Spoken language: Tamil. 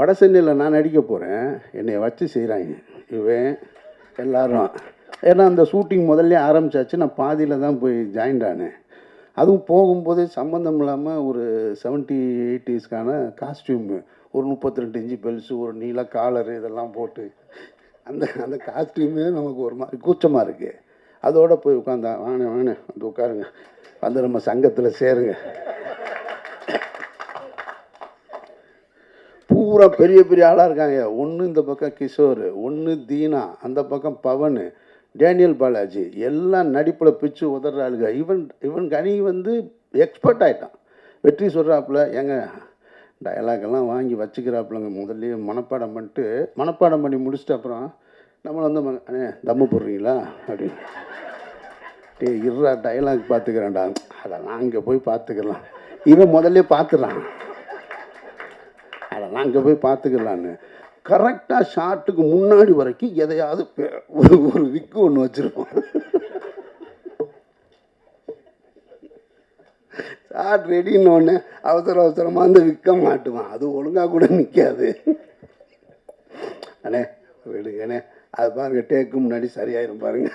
வட சென்னையில் நான் நடிக்க போகிறேன் என்னை வச்சு செய்கிறாங்க இவன் எல்லாரும். ஏன்னா அந்த ஷூட்டிங் முதல்ல ஆரம்பிச்சாச்சு. நான் பாதியில் தான் போய் ஜாயின்ட் ஆனேன். அதுவும் போகும்போது சம்மந்தம் இல்லாமல் ஒரு செவன்ட்டி எயிட்டிஸ்க்கான காஸ்டியூமு ஒரு முப்பத்தி ரெண்டு இன்ச்சு பெல்ஸு ஒரு நீல காலரு இதெல்லாம் போட்டு அந்த அந்த காஸ்டியூமே நமக்கு ஒரு மாதிரி கூச்சமாக இருக்குது அதோடு போய் உட்காந்தா வாங்க வாங்க வந்து உட்காருங்க. வந்து நம்ம சங்கத்தில் சேருங்க. பூரா பெரிய பெரிய ஆளாக இருக்காங்க. ஒன்று இந்த பக்கம் கிஷோர் ஒன்று தீனா அந்த பக்கம் பவன் டேனியல் பாலாஜி. எல்லாம் நடிப்பில் பிச்சு உதற ஆளுங்க. இவன் இவன் கனி வந்து எக்ஸ்பர்ட் ஆகிட்டான் வெற்றி சொல்கிறாப்புல ஏங்க டயலாகெல்லாம் வாங்கி வச்சுக்கிறாப்புலங்க. முதல்லையே மனப்பாடம் பண்ணிட்டு மனப்பாடம் பண்ணி முடிச்சிட்டு அப்புறம் நம்மளை வந்து அண்ணே தம்மு போடுறீங்களா? அப்படின்னு. டே இருறா டயலாக் பார்த்துக்கிறேன்டா நான் அங்கே போய் பார்த்துக்கலாம் இவன் முதல்ல பார்த்துறான் அதெல்லாம் அங்கே போய் பார்த்துக்கலான்னு. கரெக்டாக ஷாட்டுக்கு முன்னாடி வரைக்கும் எதையாவது ஒரு ஒரு விக்கு ஒன்று வச்சுருப்போம். ஷார்ட் ரெடின்னு அவசர அவசரமாக அந்த விற்க மாட்டுவான். அது ஒழுங்காக கூட நிற்காது அண்ணே விடுங்கண்ணே அது பாருங்க டேக்கு முன்னாடி சரியாயிரும் பாருங்க.